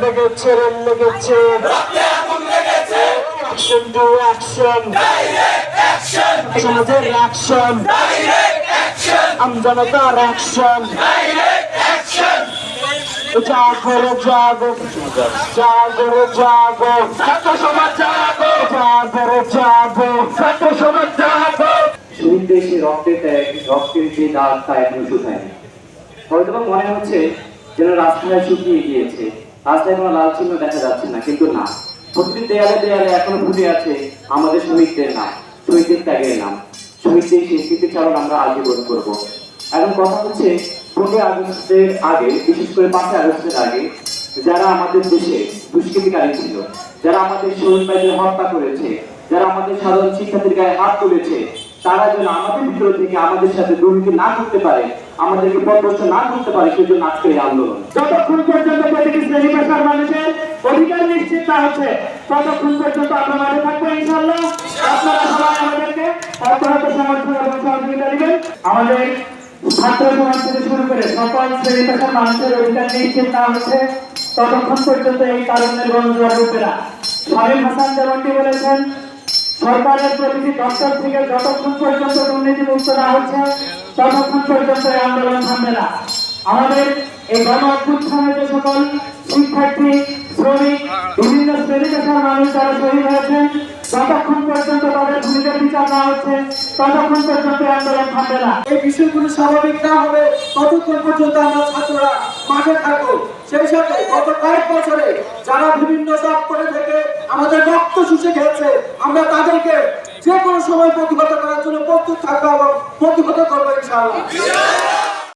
লেগেছে লেগেছে action to action সমাজের অ্যাকশন আমজনতার অ্যাকশন জাগো জাগো জাগো জাগো ছাত্র সমাজ জাগো জাগো জাগো শহীদ দেশে রক্তের ত্যাগ, রক্তের যে দাগ তা এখনও শুকায়নি। হয়তো মনে হচ্ছে যেন রাস্তায় শুকিয়ে গিয়েছে। রাস্তায় কোনো লাল চিহ্ন দেখা যাচ্ছে না, কিন্তু না। প্রতিটি দেয়ালে দেয়ালে এখনও ফুটে আছে, আমাদের শহীদদের নাম, শহীদদের ত্যাগের নাম। শহীদদের সেই স্মৃতিচারণ আমরা আজীবন করব। এখন কথা হচ্ছে, পনেরোই আগস্টের আগে, বিশেষ করে পাঁচই আগস্টের আগে, যারা আমাদের দেশে দুষ্কৃতিকারী ছিল, যারা আমাদের শহীদ ভাইদের হত্যা করেছে, যারা আমাদের সাধারণ শিক্ষার্থীর গায়ে হাত তুলেছে তারা যেন আমাদের ভিতর থেকে আমাদের সাথে দুর্নীতি না করতে পারে, আমাদেরকে পথভ্রষ্ট না করতে পারে, সেজন্য আজকের এই আন্দোলন। যতক্ষণ পর্যন্ত শ্রেণি পেশার মানুষের অধিকার নিশ্চিত না হচ্ছে, ততক্ষণ পর্যন্ত আমরা মাঠে থাকব ইনশাল্লাহ আপনারা সবাই আমাদেরকে সমর্থন এবং সহযোগিতা দিবেন। আমাদের ছাত্র সমাজ থেকে শুরু করে সকল শ্রেণি পেশার মানুষের অধিকার নিশ্চিত না হচ্ছে, ততক্ষণ পর্যন্ত এই কারণের গণজোয়ার রূপে না শামীম হাসান যেমনটি বলেছেন সরকারের প্রতিটি দপ্তর থেকে যতক্ষণ পর্যন্ত দুর্নীতি মুক্ত না হচ্ছে, ততক্ষণ পর্যন্ত এই আন্দোলন থামবে না। আমাদের এই গণ অভ্যুত্থানে যে সকল শিক্ষার্থী, শ্রমিক, বিভিন্ন শ্রেণি পেশার মানুষ যারা শহীদ হয়েছেন স্বাভাবিক না হবে আমরা সেই বছরে যারা বিভিন্ন দপ্তরে থেকে আমাদের শুষে আমরা তাদেরকে যে কোনো সময় প্রতিহত করার জন্য প্রস্তুত থাকব এবং প্রতিহত করব ইনশাআল্লাহ।